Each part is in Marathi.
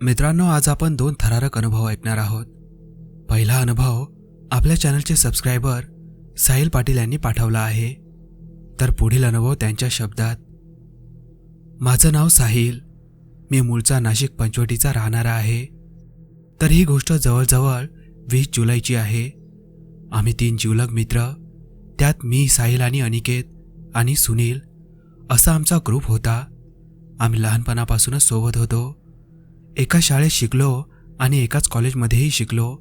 मित्रांनो आज आपण दोन थरारक अनुभव ऐकणार आहोत. पहिला अनुभव आपल्या चॅनलचे सबस्क्रायबर साहिल पाटील यांनी पाठवला आहे. तर पुढील अनुभव त्यांच्या शब्दात माझं नाव साहिल. मी मूळचा नाशिक पंचवटीचा राहणारा आहे. तर ही गोष्ट जवळजवळ वीस जुलैची आहे. आम्ही तीन जिवलग मित्र त्यात मी साहिल आणि अनिकेत आणि सुनील असा आमचा ग्रुप होता. आम्ही लहानपणापासूनच सोबत होतो. एका शाळेत शिकलो आणि एकाच कॉलेजमध्येही शिकलो.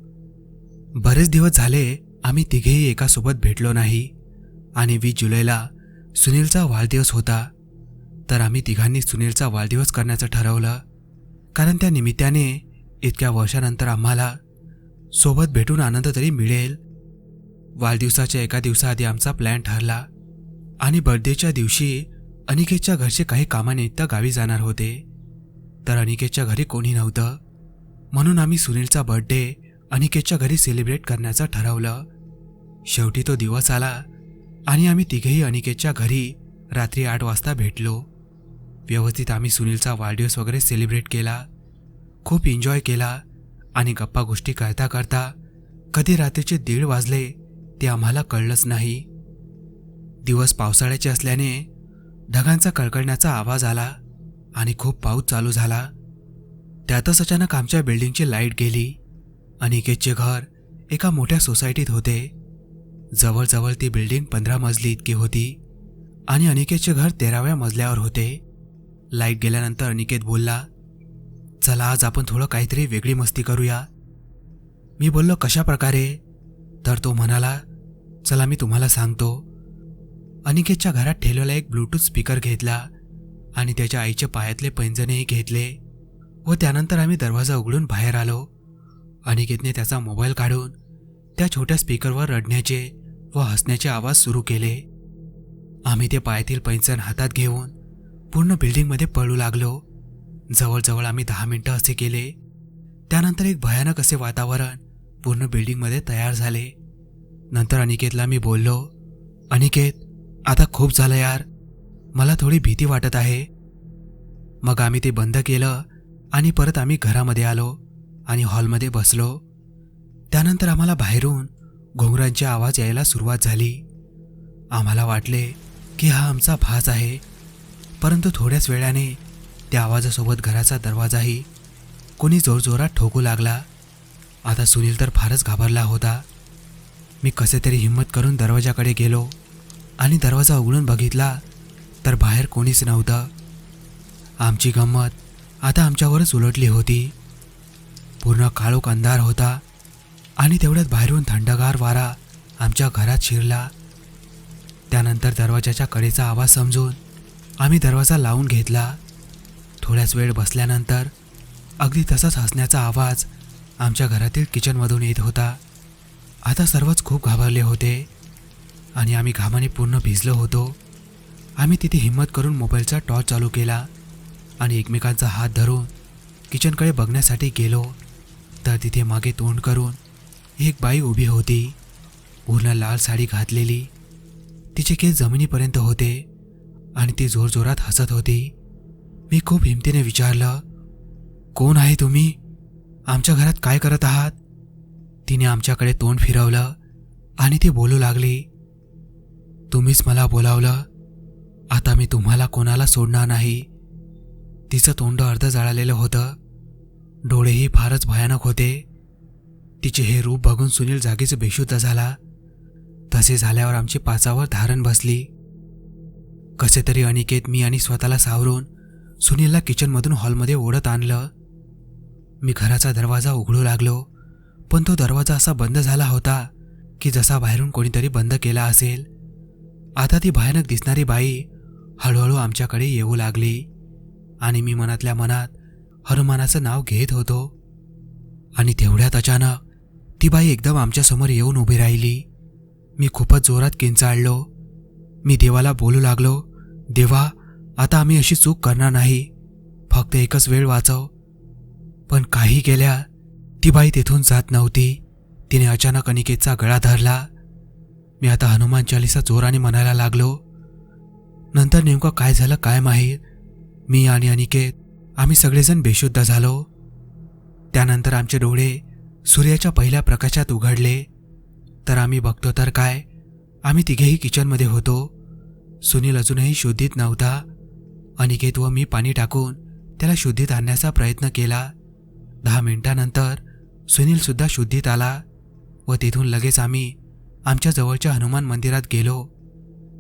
बरेच दिवस झाले आम्ही तिघेही एकासोबत भेटलो नाही आणि वीस जुलैला सुनीलचा वाढदिवस होता. तर आम्ही तिघांनी सुनीलचा वाढदिवस करण्याचं ठरवलं. कारण त्या निमित्ताने इतक्या वर्षानंतर आम्हाला सोबत भेटून आनंद तरी मिळेल. वाढदिवसाच्या एका दिवसाआधी आमचा प्लॅन ठरला आणि बर्थडेच्या दिवशी अनिकेतच्या घरचे काही कामानिमित्त गावी जाणार होते. तर अनिकेतच्या घरी कोणी नव्हतं. म्हणून आम्ही सुनीलचा बर्थडे अनिकेतच्या घरी सेलिब्रेट करण्याचं ठरवलं. शेवटी तो दिवस आला आणि आम्ही तिघेही अनिकेतच्या घरी रात्री आठ वाजता भेटलो. व्यवस्थित आम्ही सुनीलचा वाढदिवस वगैरे सेलिब्रेट केला. खूप एन्जॉय केला. आणि गप्पा गोष्टी करता करता कधी रात्रीचे दीड वाजले ते आम्हाला कळलंच नाही. दिवस पावसाळ्याचे असल्याने ढगांचा कळकळण्याचा आवाज आला आणि खूप पाऊस चालू झाला. त्यातच अचानक आमच्या बिल्डिंगची लाइट गेली अनिकेतचे घर एका मोठ्या सोसायटीत होते. जवळजवळ ती बिल्डिंग पंधरा मजली इतकी होती आणि अनिकेतचे घर तेराव्या मजल्यावर होते. लाइट गेल्यानंतर अनिकेत बोलला चला आज आपण थोडं काहीतरी वेगळी मस्ती करूया. मी बोललो कशा प्रकारे? तर तो म्हणाला चला मी तुम्हाला सांगतो. अनिकेतच्या घरात ठेवलेला एक ब्लूटूथ स्पीकर घेतला आणि त्याच्या आईच्या पायातले पैंजणेही घेतले व त्यानंतर आम्ही दरवाजा उघडून बाहेर आलो. अनिकेतने त्याचा मोबाईल काढून त्या छोट्या स्पीकरवर रडण्याचे व हसण्याचे आवाज सुरू केले. आम्ही ते पायातील पैंजण हातात घेऊन पूर्ण बिल्डिंगमध्ये पळू लागलो. जवळजवळ आम्ही दहा मिनटं असे केले त्यानंतर एक भयानक असे वातावरण पूर्ण बिल्डिंगमध्ये तयार झाले. नंतर अनिकेतला मी बोललो अनिकेत आता खूप झालं यार. मला थोडी भीती वाटत आहे. मग आम्ही ते बंद केलं आणि परत आम्ही घरामध्ये आलो आणि हॉलमध्ये बसलो. त्यानंतर आम्हाला बाहेरून घोंगरांचे आवाज यायला सुरुवात झाली. आम्हाला वाटले की हा आमचा भास आहे परंतु थोड्याच वेळाने त्या आवाजासोबत घराचा दरवाजाही कोणी जोरजोरात ठोकू लागला. आता सुनील तर फारच घाबरला होता. मी कसे तरी हिंमत करून दरवाजाकडे गेलो आणि दरवाजा उघडून बघितला तर बाहेर कोणीच नव्हतं. आमची गंमत आता आमच्यावरच उलटली होती. पूर्ण काळोख अंधार होता आणि तेवढ्यात बाहेरून थंडगार वारा आमच्या घरात शिरला. त्यानंतर दरवाजाच्या कडेचा आवाज समजून आम्ही दरवाजा लावून घेतला. थोड्याच वेळ बसल्यानंतर अगदी तसाच हसण्याचा आवाज आमच्या घरातील किचनमधून येत होता. आता सर्वच खूप घाबरले होते आणि आम्ही घामाने पूर्ण भिजलो होतो. आम्ही तिथे हिंमत करून मोबाईलचा टॉर्च चालू केला आणि एकमेकांचा हात धरून किचनकडे बघण्यासाठी गेलो. तर तिथे मागे तोंड करून एक बाई उभी होती. पूर्ण लाल साडी घातलेली. तिचे केस जमिनीपर्यंत होते आणि ती जोरजोरात हसत होती. मी खूप हिमतीने विचारलं कोण आहे तुम्ही? आमच्या घरात काय करत आहात? तिने आमच्याकडे तोंड फिरवलं आणि ती बोलू लागली तुम्हीच मला बोलावलं. आता मी तुम्हाला कोणाला सोडणार नाही. तिचं तोंड अर्ध जाळलेलं होतं. डोळेही फारच भयानक होते. तिचे हे रूप बघून सुनील जागीच बेशुद्ध झाला. तसे झाल्यावर आमची पाचावर धारण बसली. कसे तरी अनिकेत मी आणि स्वतःला सावरून सुनीलला किचनमधून हॉलमध्ये ओढत आणलं. मी घराचा दरवाजा उघडू लागलो पण तो दरवाजा असा बंद झाला होता की जसा बाहेरून कोणीतरी बंद केला असेल. आता ती भयानक दिसणारी बाई हळूहळू आमच्याकडे येऊ लागली आणि मी मनातल्या मनात हनुमानाचं नाव घेत होतो. आणि तेवढ्यात अचानक ती बाई एकदम आमच्यासमोर येऊन उभी राहिली. मी खूपच जोरात किंचाळलो. मी देवाला बोलू लागलो देवा आता आम्ही अशी चूक करणार नाही. फक्त एकच वेळ वाचव. पण काही केल्या ती बाई तिथून जात नव्हती. तिने अचानक अनिकेतचा गळा धरला. मी आता हनुमान चालिसा जोराने म्हणायला लागलो. नंतर नेमकं काय झालं काय माहीत? मी आणि अनिकेत आम्ही सगळेजण बेशुद्ध झालो. त्यानंतर आमचे डोळे सूर्याच्या पहिल्या प्रकाशात उघडले. तर आम्ही बघतो तर काय? आम्ही तिघेही किचनमध्ये होतो. सुनील अजूनही शोधित नव्हता. अनिकेत व मी पाणी टाकून त्याला शुद्धीत आणण्याचा प्रयत्न केला. दहा मिनिटानंतर सुनीलसुद्धा शुद्धीत आला व तिथून लगेच आम्ही आमच्या जवळच्या हनुमान मंदिरात गेलो.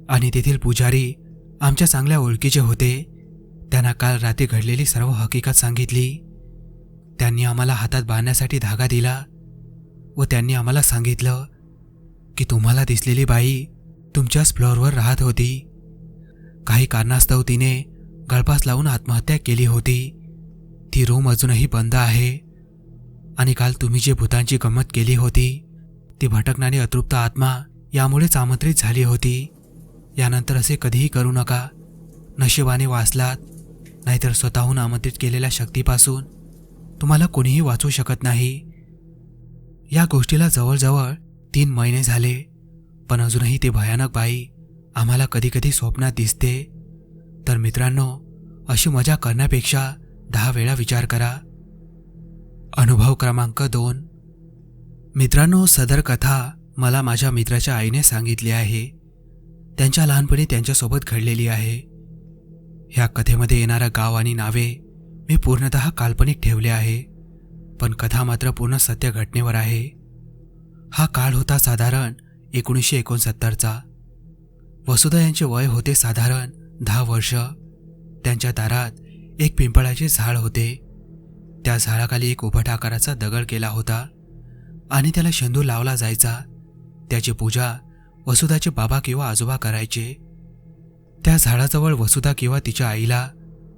आणि तेथील पुजारी आमच्या चांगल्या ओळखीचे होते. त्यांना काल रात्री घडलेली सर्व हकीकत सांगितली. त्यांनी आम्हाला हातात बांधण्यासाठी धागा दिला व त्यांनी आम्हाला सांगितलं की तुम्हाला दिसलेली बाई तुमच्याच फ्लोअरवर राहत होती. काही कारणास्तव तिने गळपास लावून आत्महत्या केली होती. ती रूम अजूनही बंद आहे. आणि काल तुम्ही जे भूतांची गंमत केली होती ती भटकणारी अतृप्त आत्मा यामुळेच आमंत्रित झाली होती. यानंतर असे कधीही करू नका. नशिबाने वाचलात नाहीतर स्वतःहून आमंत्रित केलेल्या शक्तीपासून तुम्हाला कोणीही वाचू शकत नाही. या गोष्टीला जवळजवळ तीन महिने झाले पण अजूनही ती भयानक बाई आम्हाला कधीकधी स्वप्नात दिसते. तर मित्रांनो अशी मजा करण्यापेक्षा दहा वेळा विचार करा. अनुभव क्रमांक दोन. मित्रांनो सदर कथा मला माझ्या मित्राच्या आईने सांगितली आहे. त्यांच्या लहानपणी त्यांच्यासोबत घडलेली आहे. ह्या कथेमध्ये येणारं गाव आणि नावे मी पूर्णतः काल्पनिक ठेवले आहे पण कथा मात्र पूर्ण सत्य घटनेवर आहे. हा काळ होता साधारण एकोणीसशे एकोणसत्तरचा. वसुधा यांचे वय होते साधारण दहा वर्ष त्यांच्या दारात एक पिंपळाचे झाड होते. त्या झाडाखाली एक उभट आकाराचा दगड केला होता आणि त्याला शेंदूर लावला जायचा. त्याची पूजा वसुधाचे बाबा किंवा आजोबा करायचे. त्या झाडाजवळ वसुधा किंवा तिच्या आईला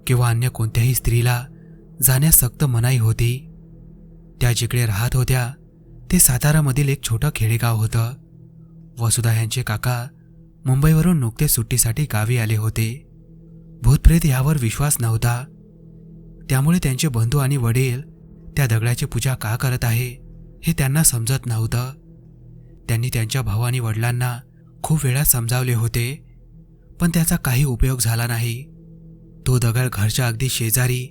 किंवा अन्य कोणत्याही स्त्रीला जाण्यास सक्त मनाई होती. त्या जिकडे राहत होत्या ते सातारामधील एक छोटं खेडेगाव होतं. वसुधा यांचे काका मुंबईवरून नुकतेच सुट्टीसाठी गावी आले होते. भूतप्रेत यावर विश्वास नव्हता. त्यामुळे त्यांचे बंधू आणि वडील त्या दगडाची पूजा का करत आहे हे त्यांना समजत नव्हतं. त्यांनी त्यांच्या भाऊ आणि वडिलांना खूप वेळा समजावले होते पण त्याचा काही उपयोग झाला नाही. तो दगड घरच्या अगदी शेजारी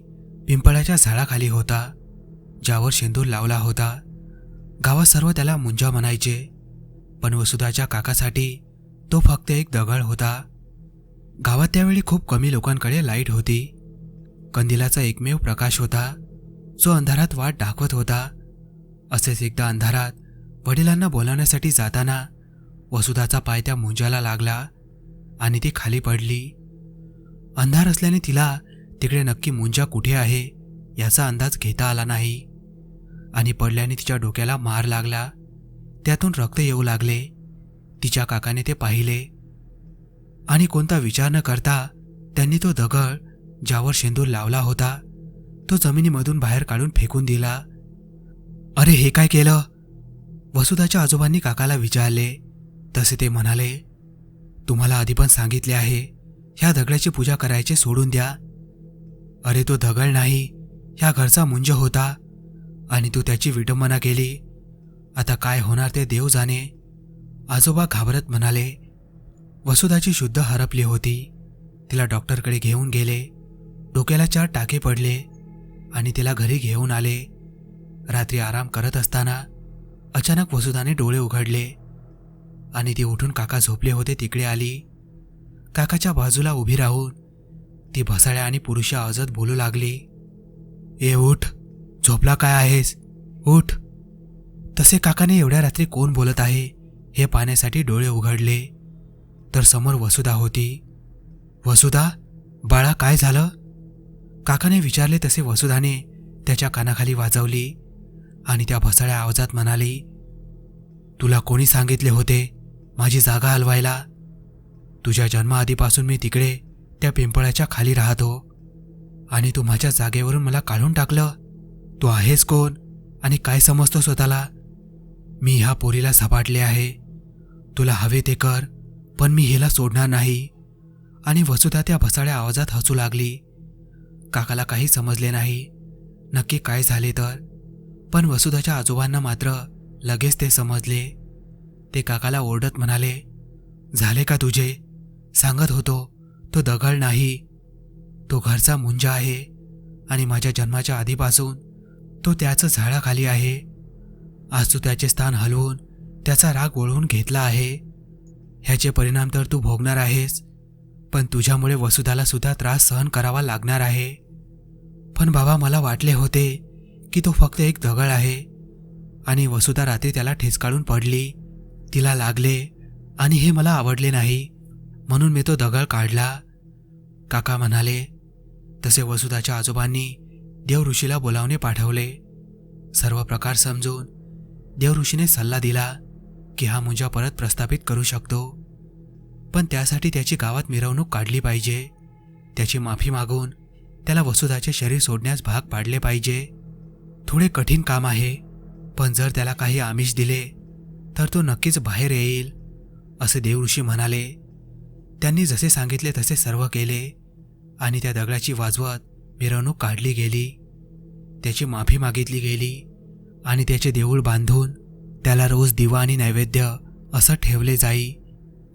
पिंपळाच्या झाडाखाली होता ज्यावर शेंदूर लावला होता. गावात सर्व त्याला मुंजा म्हणायचे पण वसुधाच्या काकासाठी तो फक्त एक दगड होता. गावात त्यावेळी खूप कमी लोकांकडे लाइट होती. कंदिलाचा एकमेव प्रकाश होता. जो अंधारात वाट दाखवत होता. असेच एकदा अंधारात वडिलांना बोलावण्यासाठी जाताना वसुधाचा पाय त्या मुंजाला लागला आणि ती खाली पडली. अंधार असल्याने तिला तिकडे नक्की मुंजा कुठे आहे याचा अंदाज घेता आला नाही. आणि पडल्याने तिच्या डोक्याला मार लागला. त्यातून रक्त येऊ लागले. तिच्या काकाने ते पाहिले. आणि कोणता विचार न करता त्यांनी तो दगड ज्यावर शेंदूर लावला होता तो जमिनीमधून बाहेर काढून फेकून दिला. अरे हे काय केलं? वसुधाच्या आजोबांनी काकाला विचारले. तसे ते म्हणाले तुम्हाला आधी पण सांगितले आहे ह्या दगडाची पूजा करायचे सोडून द्या. अरे तो दगड नाही ह्या घरचा मुंज होता. आणि तू त्याची विटंबना केली. आता काय होणार ते देव जाणे. आजोबा घाबरत म्हणाले वसुधाची शुद्ध हरपली होती. तिला डॉक्टरकडे घेऊन गेले. डोक्याला चार टाके पडले आणि तिला घरी घेऊन आले. रात्री आराम करत असताना अचानक वसुधाने डोळे उघडले आणि ती उठून काका झोपले होते तिकडे आली. काकाच्या बाजूला उभी राहून ती भसाळ्या आणि पुरुषा आवाजात बोलू लागली ए उठ. झोपला काय आहेस? उठ. तसे काकाने एवढ्या रात्री कोण बोलत आहे? हे पाहण्यासाठी डोळे उघडले. तर समोर वसुधा होती. वसुधा बाळा काय झालं? काकाने विचारले तसे वसुधाने त्याच्या कानाखाली वाजवली आणि त्या भसाळ्या आवाजात म्हणाली तुला कोणी सांगितले होते माझी जागा हलवायला? तुझ्या जन्माआधीपासून मी तिकडे त्या पिंपळाच्या खाली राहतो आणि तू माझ्या जागेवरून मला काढून टाकलं. तू आहेस कोण आणि काय समजतो स्वतःला? मी ह्या पोरीला झपाटले आहे. तुला हवे ते कर पण मी हिला सोडणार नाही. आणि वसुधा त्या भसाळ्या आवाजात हसू लागली. काकाला काही समजले नाही. नक्की काय झाले तर? पण वसुधाच्या आजोबांना मात्र लगेच ते समजले. ते काकाला ओरडत म्हणाले झाले का तुझे? सांगत होतो तो दगड नाही. तो घरचा मुंजा आहे आणि माझ्या जन्माच्या आधीपासून तो त्याचं झाडाखाली आहे. आज तू त्याचे स्थान हलवून त्याचा राग ओळवून घेतला आहे. ह्याचे परिणाम तर तू भोगणार आहेस पण तुझ्यामुळे वसुधाला सुद्धा त्रास सहन करावा लागणार आहे. पण बाबा मला वाटले होते की तो फक्त एक दगड आहे. आणि वसुधा रात्री त्याला ठेचकाळून पडली. तिला लागले आणि हे मला आवडले नाही म्हणून मी तो दगड काढला. काका म्हणाले तसे वसुधाच्या आजोबांनी देव ऋषीला बोलावणे पाठवले. सर्व प्रकार समजून देव ऋषीने सल्ला दिला की हा मुंजा परत प्रस्थापित करू शकतो. पण त्यासाठी त्याची गावात मिरवणूक काढली पाहिजे. त्याची माफी मागून त्याला वसुधाचे शरीर सोडण्यास भाग पाडले पाहिजे. थोडे कठीण काम आहे पण जर त्याला काही आमिष दिले तर तो नक्कीच बाहेर येईल असे देवऋषी म्हणाले. त्यांनी जसे सांगितले तसे सर्व केले आणि त्या दगडाची वाजवत मिरवणूक काढली गेली. त्याची माफी मागितली गेली आणि त्याचे देऊळ बांधून त्याला रोज दिवा आणि नैवेद्य असं ठेवले जाई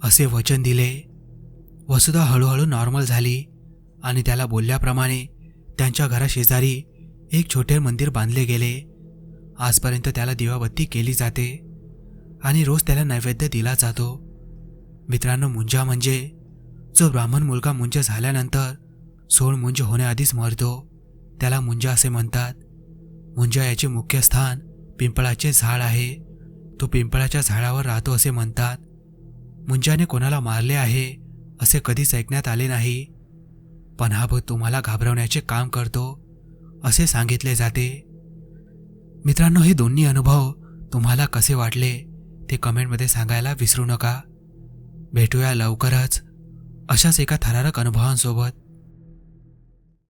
असे वचन दिले. वसुधा हळूहळू नॉर्मल झाली आणि त्याला बोलल्याप्रमाणे त्यांच्या घराशेजारी एक छोटे मंदिर बांधले गेले. आजपर्यंत त्याला दिवाबत्ती केली जाते आणि रोज त्याला नैवेद्य दिला जातो. मित्रांनो मुंजा म्हणजे जो ब्राह्मण मुलगा मुंज झाल्यानंतर सोळ मुंज होण्याआधीच मरतो त्याला मुंजा असे म्हणतात. मुंजा याचे मुख्य स्थान पिंपळाचे झाड आहे. तो पिंपळाच्या झाडावर राहतो असे म्हणतात. मुंजाने कोणाला मारले आहे असे कधीच ऐकण्यात आले नाही. पण हा भूत तुम्हाला घाबरवण्याचे काम करतो असे सांगितले जाते. मित्रांनो हे दोन्ही अनुभव तुम्हाला कसे वाटले ते कमेंटमध्ये सांगायला विसरू नका. भेटूया लवकरच अशाच एका थरारक अनुभवांसोबत.